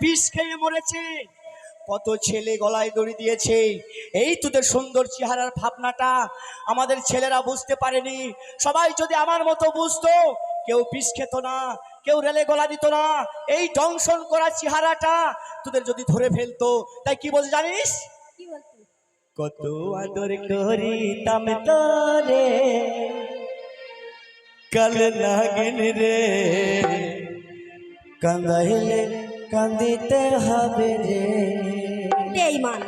বিষ খেয়ে মরেছে। কত ছেলে গলায় দড়ি দিয়েছে। এই তোদের সুন্দর চেহারার ভাবনাটা। আমাদের ছেলেরা বুঝতে পারেনি। সবাই যদি আমার মতো বুঝতো কেউ বিষ খেত না কেউ রেলে গলা দিত না। এই দংশন করা চেহারাটা তোদের যদি ধরে ফেলতো তাই কি বল জানিস? কত আদর করিতাম তোরে। কাল নাগিন রে কান্দাইলে কান্দিতে হবে রে। বেঈমান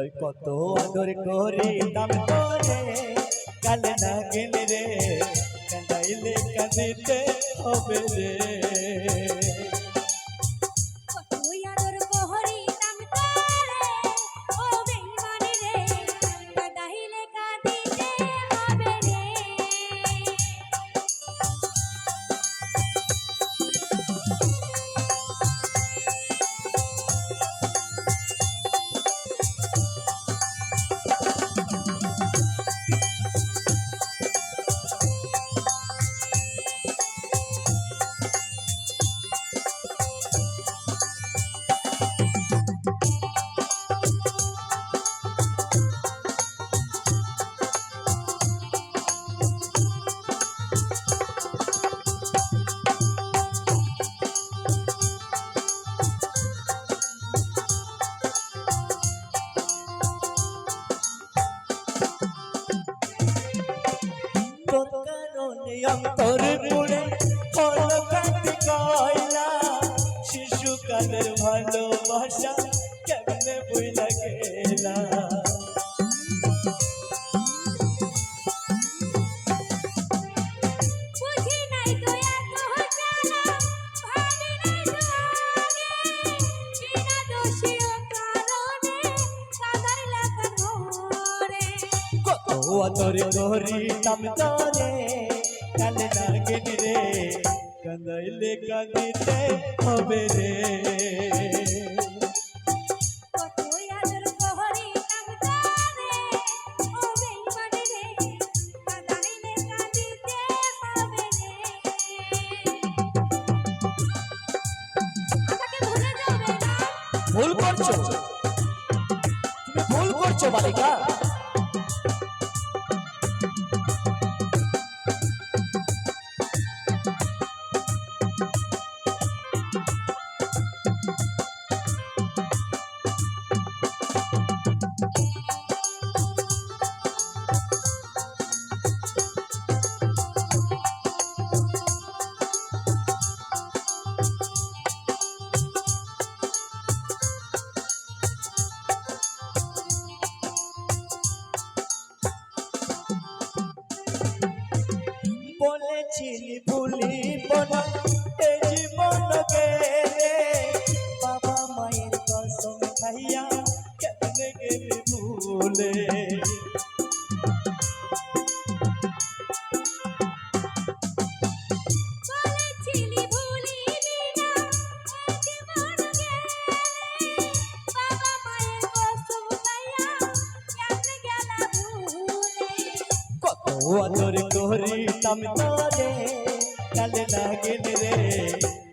কাদাই কত আদর করিতাম তোরে কাল নাগিন রে কাঁদাইলে কাঁদিতে হবে রে। কারণে কাঁদাইলা কান ভরে। কত আদর করিতাম তোরে কালে নাগিন রে। কাঁদিতে হবে রে। ভুল করছ। ভুল করছ বালিকা। বলেছিলি ভুলিব না আদর করিতাম তোরে কালে লাগিন রে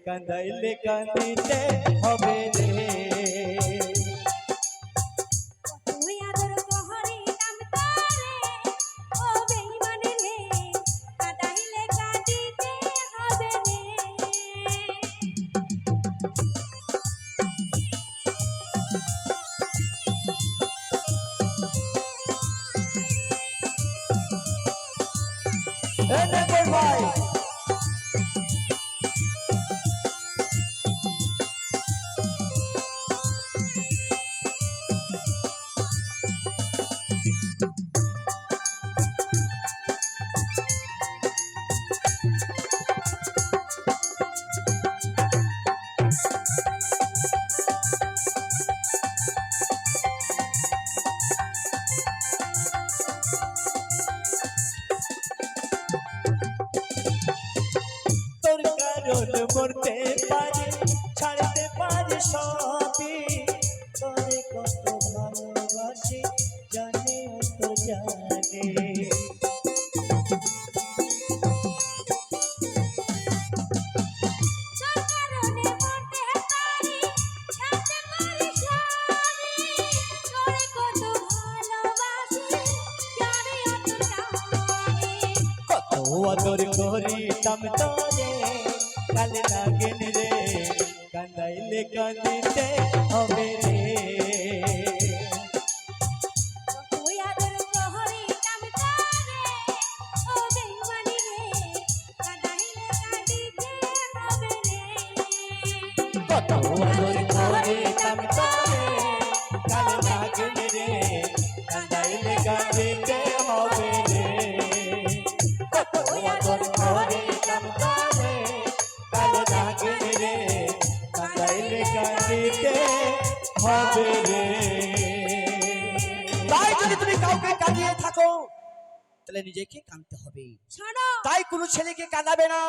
কান্দাইলে কান্দিতে হবে রে এ দেখো ভাই মরতে পারে ছাড়তে পারে সবই। তোরে কত ভালোবাসি জানে তো জানে আদর করিতাম তোরে। কালে লাগেন রে কান্দাইলে কান্দিতে হবে রে। তুই আদর প্রহরী নাম তারে ও বেইমানি রে কাদাইলে কাঁদিতে হবে রে। কত আদর কান্দিতে হবে রে। তাই যদি তুমি কাউকে কাঁদিয়ে থাকো তাহলে নিজেকে কাঁদতে হবে। তাই কোনো ছেলেকে কাঁদাবে না।